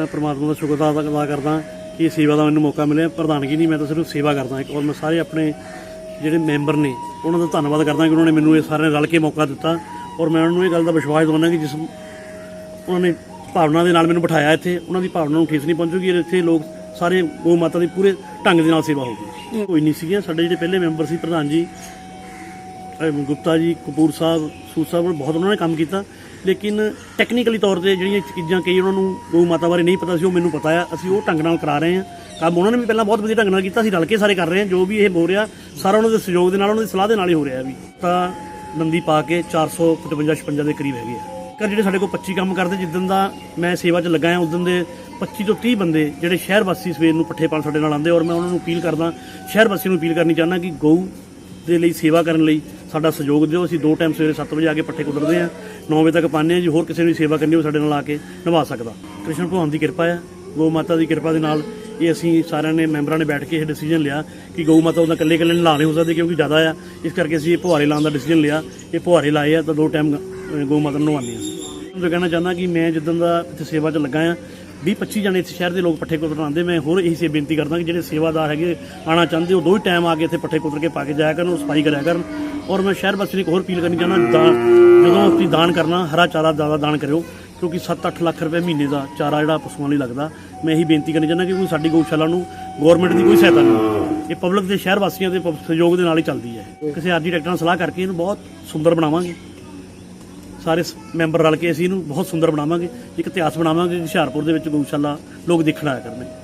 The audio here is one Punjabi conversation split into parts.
ਮੈਂ ਪ੍ਰਮਾਤਮਾ ਦਾ ਸ਼ੁਕਰਗੁਜ਼ਾਰ ਅਦਾ ਕਰਦਾ ਕਿ ਇਹ ਸੇਵਾ ਦਾ ਮੈਨੂੰ ਮੌਕਾ ਮਿਲਿਆ। ਪ੍ਰਧਾਨਗੀ ਨਹੀਂ, ਮੈਂ ਤਾਂ ਸਿਰਫ ਸੇਵਾ ਕਰਦਾ ਇੱਕ ਔਰ ਮੈਂ ਸਾਰੇ ਆਪਣੇ ਜਿਹੜੇ ਮੈਂਬਰ ਨੇ, ਉਹਨਾਂ ਦਾ ਧੰਨਵਾਦ ਕਰਦਾ ਕਿ ਉਹਨਾਂ ਨੇ ਮੈਨੂੰ ਇਹ ਸਾਰਿਆਂ ਨੇ ਰਲ ਕੇ ਮੌਕਾ ਦਿੱਤਾ। ਔਰ ਮੈਂ ਉਹਨਾਂ ਨੂੰ ਇਹ ਗੱਲ ਦਾ ਵਿਸ਼ਵਾਸ ਦਿਵਾਉਂਦਾ ਕਿ ਜਿਸ ਉਹਨਾਂ ਨੇ ਭਾਵਨਾ ਦੇ ਨਾਲ ਮੈਨੂੰ ਬਿਠਾਇਆ ਇੱਥੇ, ਉਹਨਾਂ ਦੀ ਭਾਵਨਾ ਨੂੰ ਠੇਸ ਨਹੀਂ ਪਹੁੰਚੂਗੀ। ਇੱਥੇ ਲੋਕ ਸਾਰੇ ਗੋ ਮਾਤਾ ਦੀ ਪੂਰੇ ਢੰਗ ਦੇ ਨਾਲ ਸੇਵਾ ਹੋਊਗੀ। ਕੋਈ ਨਹੀਂ ਸੀਗੀਆਂ। ਸਾਡੇ ਜਿਹੜੇ ਪਹਿਲੇ ਮੈਂਬਰ ਸੀ ਪ੍ਰਧਾਨ ਜੀ ਗੁਪਤਾ ਜੀ, ਕਪੂਰ ਸਾਹਿਬ ਸੂਦ ਸਾਹਿਬ, ਬਹੁਤ ਉਹਨਾਂ ਨੇ ਕੰਮ ਕੀਤਾ। ਲੇਕਿਨ ਟੈਕਨੀਕਲੀ ਤੌਰ ਤੇ ਜਿਹੜੀਆਂ ਚੀਜ਼ਾਂ ਕਈ ਉਹਨਾਂ ਨੂੰ ਗਊ ਮਾਤਾ ਬਾਰੇ ਨਹੀਂ ਪਤਾ ਸੀ, ਉਹ ਮੈਨੂੰ ਪਤਾ ਆ। ਅਸੀਂ ਉਹ ਢੰਗ ਨਾਲ ਕਰਾ ਰਹੇ ਹਾਂ। ਕੰਮ ਉਹਨਾਂ ਨੇ ਵੀ ਪਹਿਲਾਂ ਬਹੁਤ ਵਧੀਆ ਢੰਗ ਨਾਲ ਕੀਤਾ, ਅਸੀਂ ਰਲ ਕੇ ਸਾਰੇ ਕਰ ਰਹੇ ਹਾਂ। ਜੋ ਵੀ ਇਹ ਹੋ ਰਿਹਾ, ਸਾਰਾ ਉਹਨਾਂ ਦੇ ਸਹਿਯੋਗ ਦੇ ਨਾਲ, ਉਹਨਾਂ ਦੀ ਸਲਾਹ ਦੇ ਨਾਲ ਹੀ ਹੋ ਰਿਹਾ ਵੀ। ਤਾਂ ਨੰਦੀ ਪਾ ਕੇ 455 56 ਦੇ ਕਰੀਬ ਹੈਗੇ ਆ। ਕਰ ਜਿਹੜੇ ਸਾਡੇ ਕੋਲ 25 ਕੰਮ ਕਰਦੇ, ਜਿੱਦਣ ਦਾ ਮੈਂ ਸੇਵਾ 'ਚ ਲੱਗਾ ਹਾਂ, ਉਦੋਂ ਦੇ 25 ਤੋਂ 30 ਬੰਦੇ ਜਿਹੜੇ ਸ਼ਹਿਰ ਵਾਸੀ ਸਵੇਰ ਨੂੰ ਪੱਠੇ ਪਾਣ ਸਾਡੇ ਨਾਲ ਆਉਂਦੇ ਔਰ ਮੈਂ ਉਹਨਾਂ ਨੂੰ ਅਪੀਲ ਕਰਦਾ, ਸ਼ਹਿਰ ਵਾਸੀਆਂ ਨੂੰ ਅਪੀਲ ਕਰਨੀ ਚਾਹੁੰਦਾ ਕਿ ਗਊ ਦੇ ਲਈ ਸੇਵਾ ਕਰਨ ਲਈ ਸਾਡਾ ਸਹਿਯੋਗ ਦਿਓ, ਅਸੀਂ ਦੋ ਟਾਈਮ ਸਵੇਰੇ 7 ਵਜੇ ਆ ਕੇ ਪੱਠੇ ਕੁੱਟਦੇ ਆ 9 ਵਜੇ ਤੱਕ ਪਾਉਂਦੇ ਹਾਂ ਜੀ, ਹੋਰ ਕਿਸੇ ਨੂੰ ਸੇਵਾ ਕਰਨੀ ਹੋ ਸਾਡੇ ਨਾਲ ਆ ਕੇ ਨਿਭਾ ਸਕਦਾ। ਕ੍ਰਿਸ਼ਨ ਭਗਵਾਨ ਦੀ ਕਿਰਪਾ ਆ, ਗਊ ਮਾਤਾ ਦੀ ਕਿਰਪਾ ਦੇ ਨਾਲ ਇਹ ਅਸੀਂ ਸਾਰਿਆਂ ਨੇ ਮੈਂਬਰਾਂ ਨੇ ਬੈਠ ਕੇ ਇਹ ਡਿਸੀਜਨ ਲਿਆ ਕਿ ਗਊ ਮਾਤਾ ਉਹਦਾ ਇਕੱਲੇ ਇਕੱਲੇ ਲਾ ਨਹੀਂ ਹੋ ਸਕਦੇ ਕਿਉਂਕਿ ਜ਼ਿਆਦਾ ਆ। ਇਸ ਕਰਕੇ ਅਸੀਂ ਇਹ ਪੁਹਾਰੇ ਲਾਉਣ ਦਾ ਡਿਸੀਜਨ ਲਿਆ, ਇਹ ਪੁਹਾਰੇ ਲਾਏ ਆ ਤਾਂ ਦੋ ਟਾਈਮ ਗਊ ਮਾਤਾ ਨੂੰ ਨਵਾਉਂਦੇ ਹਾਂ ਮੈਂ ਕਹਿਣਾ ਚਾਹੁੰਦਾ ਕਿ ਮੈਂ ਜਿੱਦਣ ਦਾ ਇੱਥੇ ਸੇਵਾ 'ਚ ਲੱਗਾ ਆ 20 25 ਜਣੇ ਇੱਥੇ ਸ਼ਹਿਰ ਦੇ ਲੋਕ ਪੱਠੇ ਕੁਤਰਨ ਆਉਂਦੇ, ਮੈਂ ਹੋਰ ਇਹੀ ਸੇ ਬੇਨਤੀ ਕਰਦਾ ਕਿ ਜਿਹੜੇ ਸੇਵਾਦਾਰ ਹੈਗੇ ਆਣਾ ਚਾਹੁੰਦੇ, ਉਹ ਦੋ ਹੀ ਟਾਈਮ ਆ ਕੇ ਇੱਥੇ ਪੱਠੇ ਕੁਤਰ ਕੇ ਪਾ ਕੇ ਜਾਇਆ ਕਰਨ, ਉਹ ਸਫ਼ਾਈ ਕਰਿਆ ਕਰਨ। ਔਰ ਮੈਂ ਸ਼ਹਿਰ ਵਾਸੀ ਨੂੰ ਇੱਕ ਹੋਰ ਅਪੀਲ ਕਰਨੀ ਚਾਹੁੰਦਾ ਦਾਨ ਜਦੋਂ ਤੁਸੀਂ ਦਾਨ ਕਰਨਾ, ਹਰਾ ਚਾਰਾ ਜ਼ਿਆਦਾ ਦਾਨ ਕਰਿਓ, ਕਿਉਂਕਿ 7-8 ਲੱਖ ਰੁਪਏ ਮਹੀਨੇ ਦਾ ਚਾਰਾ ਜਿਹੜਾ ਪਸ਼ੂਆਂ ਲਈ ਲੱਗਦਾ। ਮੈਂ ਇਹੀ ਬੇਨਤੀ ਕਰਨੀ ਚਾਹੁੰਦਾ ਕਿ ਕੋਈ ਸਾਡੀ ਗਊਸ਼ਾਲਾ ਨੂੰ ਗਵਰਨਮੈਂਟ ਦੀ ਕੋਈ ਸਹਾਇਤਾ ਨਹੀਂ ਇਹ ਪਬਲਿਕ ਦੇ ਸ਼ਹਿਰ ਵਾਸੀਆਂ ਦੇ ਪ- ਸਹਿਯੋਗ ਦੇ ਨਾਲ ਹੀ ਚੱਲਦੀ ਹੈ। ਕਿਸੇ ਆਰਕੀਟੈਕਟ ਨਾਲ ਸਲਾਹ ਕਰਕੇ ਇਹਨੂੰ ਬਹੁਤ ਸੁੰਦਰ ਬਣਾਵਾਂਗੇ। ਸਾਰੇ ਸ- ਮੈਂਬਰ ਰਲ ਕੇ ਅਸੀਂ ਇਹਨੂੰ ਬਹੁਤ ਸੁੰਦਰ ਬਣਾਵਾਂਗੇ। ਇੱਕ ਇਤਿਹਾਸ ਬਣਾਵਾਂਗੇ ਹੁਸ਼ਿਆਰਪੁਰ ਦੇ ਵਿੱਚ ਗਊਸ਼ਾਲਾ ਲੋਕ ਦੇਖਣ ਆਇਆ ਕਰਨਗੇ।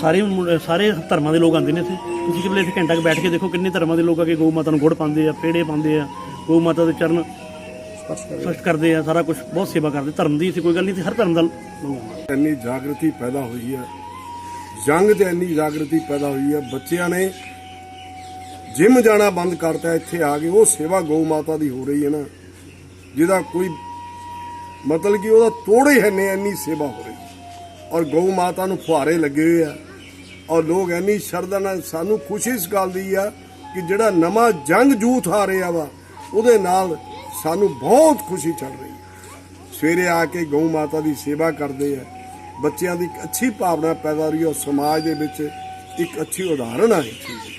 ਸਾਰੇ ਮੁੰ- ਸਾਰੇ ਧਰਮਾਂ ਦੇ ਲੋਕ ਆਉਂਦੇ ਨੇ ਇੱਥੇ। ਤੁਸੀਂ ਕਿਵੇਂ ਇੱਥੇ ਘੰਟਾ ਕੁ ਬੈਠ ਕੇ ਦੇਖੋ ਕਿੰਨੇ ਧਰਮਾਂ ਦੇ ਲੋਕ ਆ ਕੇ ਗਊ ਮਾਤਾ ਨੂੰ ਗੁੜ ਪਾਉਂਦੇ ਆ, ਪੇੜੇ ਪਾਉਂਦੇ ਆ, ਗਊ ਮਾਤਾ ਦੇ ਚਰਨ ਸਪਸ਼ਟ ਕਰਦੇ ਆ, ਸਾਰਾ ਕੁਝ ਬਹੁਤ ਸੇਵਾ ਕਰਦੇ। ਧਰਮ ਦੀ ਇੱਥੇ ਕੋਈ ਗੱਲ ਨਹੀਂ, ਇੱਥੇ ਹਰ ਧਰਮ ਦਾ ਲੋਕ ਆਉਂਦੇ ਇੰਨੀ ਜਾਗਰਤੀ ਪੈਦਾ ਹੋਈ ਹੈ। ਯੰਗ ਤੇ ਇੰਨੀ ਜਾਗਰਤੀ ਪੈਦਾ ਹੋਈ ਹੈ। ਬੱਚਿਆਂ ਨੇ ਜਿਮ ਜਾਣਾ ਬੰਦ ਕਰਤਾ, ਇੱਥੇ ਆ ਕੇ ਉਹ ਸੇਵਾ ਗਊ ਮਾਤਾ ਦੀ ਹੋ ਰਹੀ ਹੈ ਨਾ। ਜਿਹਦਾ ਕੋਈ ਮਤਲਬ ਕਿ ਉਹਦਾ ਤੋੜ ਹੀ ਹੈ ਨਹੀਂ, ਇੰਨੀ ਸੇਵਾ ਹੋ ਰਹੀ। ਹੈ। ਔਰ ਗਊ ਮਾਤਾ ਨੂੰ ਫੁਹਾਰੇ ਲੱਗੇ ਹੋਏ ਆ। ਔਰ ਲੋਕ ਇੰਨੀ ਸ਼ਰਧਾ ਨਾਲ ਸਾਨੂੰ ਖੁਸ਼ੀ ਇਸ ਗੱਲ ਦੀ ਆ ਕਿ ਜਿਹੜਾ ਨਵਾਂ ਜੰਗ ਜੂਥ ਆ ਰਿਹਾ ਵਾ, ਉਹਦੇ ਨਾਲ ਸਾਨੂੰ ਬਹੁਤ ਖੁਸ਼ੀ ਚੱਲ ਰਹੀ ਹੈ ਸਵੇਰੇ ਆ ਕੇ ਗਊ ਮਾਤਾ ਦੀ ਸੇਵਾ ਕਰਦੇ ਆ। ਬੱਚਿਆਂ ਦੀ ਇੱਕ ਅੱਛੀ ਭਾਵਨਾ ਪੈਦਾ ਰਹੀ ਹੈ ਔਰ ਸਮਾਜ ਦੇ ਵਿੱਚ ਇੱਕ ਅੱਛੀ ਉਦਾਹਰਣ ਆ ਇਸ ਚੀਜ਼